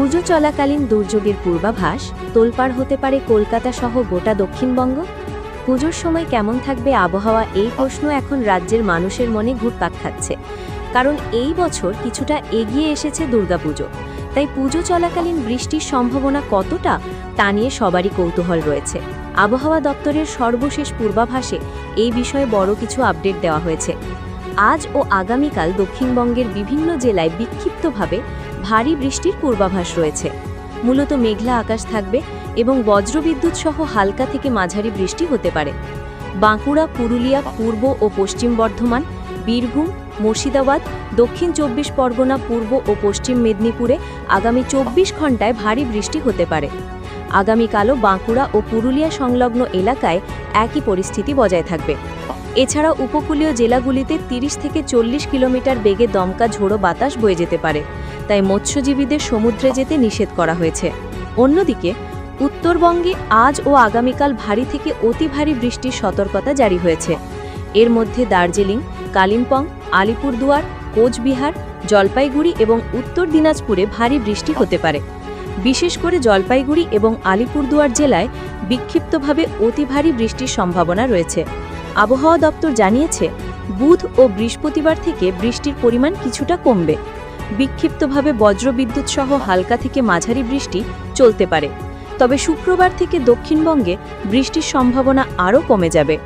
পুজো চলাকালীন দুর্যোগের পূর্বাভাস তোলপাড় হতে পারে কলকাতা সহ গোটা দক্ষিণবঙ্গ? পুজোর সময় কেমন থাকবে আবহাওয়া? এই প্রশ্ন এখন রাজ্যের মানুষের মনে ঘুরপাক খাচ্ছে। কারণ এই বছর কিছুটা এগিয়ে এসেছে দুর্গাপুজো। তাই পুজো চলাকালীন বৃষ্টির সম্ভাবনা কতটা, তা নিয়ে সবারই কৌতূহল রয়েছে। আবহাওয়া দপ্তরের সর্বশেষ পূর্বাভাসে এই বিষয়ে বড় কিছু আপডেট দেওয়া হয়েছে। আজ ও আগামীকাল দক্ষিণবঙ্গের বিভিন্ন জেলায় বিক্ষিপ্তভাবে ভারী বৃষ্টির পূর্বাভাস রয়েছে। মূলত মেঘলা আকাশ থাকবে এবং বজ্রবিদ্যুৎ সহ হালকা থেকে মাঝারি বৃষ্টি হতে পারে। বাঁকুড়া, পুরুলিয়া, পূর্ব ও পশ্চিম বর্ধমান, বীরভূম, মুর্শিদাবাদ, দক্ষিণ চব্বিশ পরগনা, পূর্ব ও পশ্চিম মেদিনীপুরে আগামী চব্বিশ ঘন্টায় ভারী বৃষ্টি হতে পারে। আগামীকালও বাঁকুড়া ও পুরুলিয়া সংলগ্ন এলাকায় একই পরিস্থিতি বজায় থাকবে। এছাড়া উপকূলীয় জেলাগুলিতে ৩০ থেকে চল্লিশ কিলোমিটার বেগে দমকা ঝোড়ো বাতাস বয়ে যেতে পারে। তাই মৎস্যজীবীদের সমুদ্রে যেতে নিষেধ করা হয়েছে। অন্যদিকে, উত্তরবঙ্গে আজ ও আগামীকাল ভারী থেকে অতি ভারী বৃষ্টির সতর্কতা জারি হয়েছে। এর মধ্যে দার্জিলিং, কালিম্পং, আলিপুরদুয়ার, কোচবিহার, জলপাইগুড়ি এবং উত্তর দিনাজপুরে ভারী বৃষ্টি হতে পারে। বিশেষ করে জলপাইগুড়ি এবং আলিপুরদুয়ার জেলায় বিক্ষিপ্তভাবে অতি ভারী বৃষ্টির সম্ভাবনা রয়েছে। আবহাওয়া দপ্তর জানিয়েছে, বুধ ও বৃহস্পতিবার থেকে বৃষ্টির পরিমাণ কিছুটা কমবে। বিক্ষিপ্তভাবে বজ্রবিদ্যুৎ সহ হালকা থেকে মাঝারি বৃষ্টি চলতে পারে। তবে শুক্রবার থেকে দক্ষিণবঙ্গে বৃষ্টির সম্ভাবনা আরও কমে যাবে।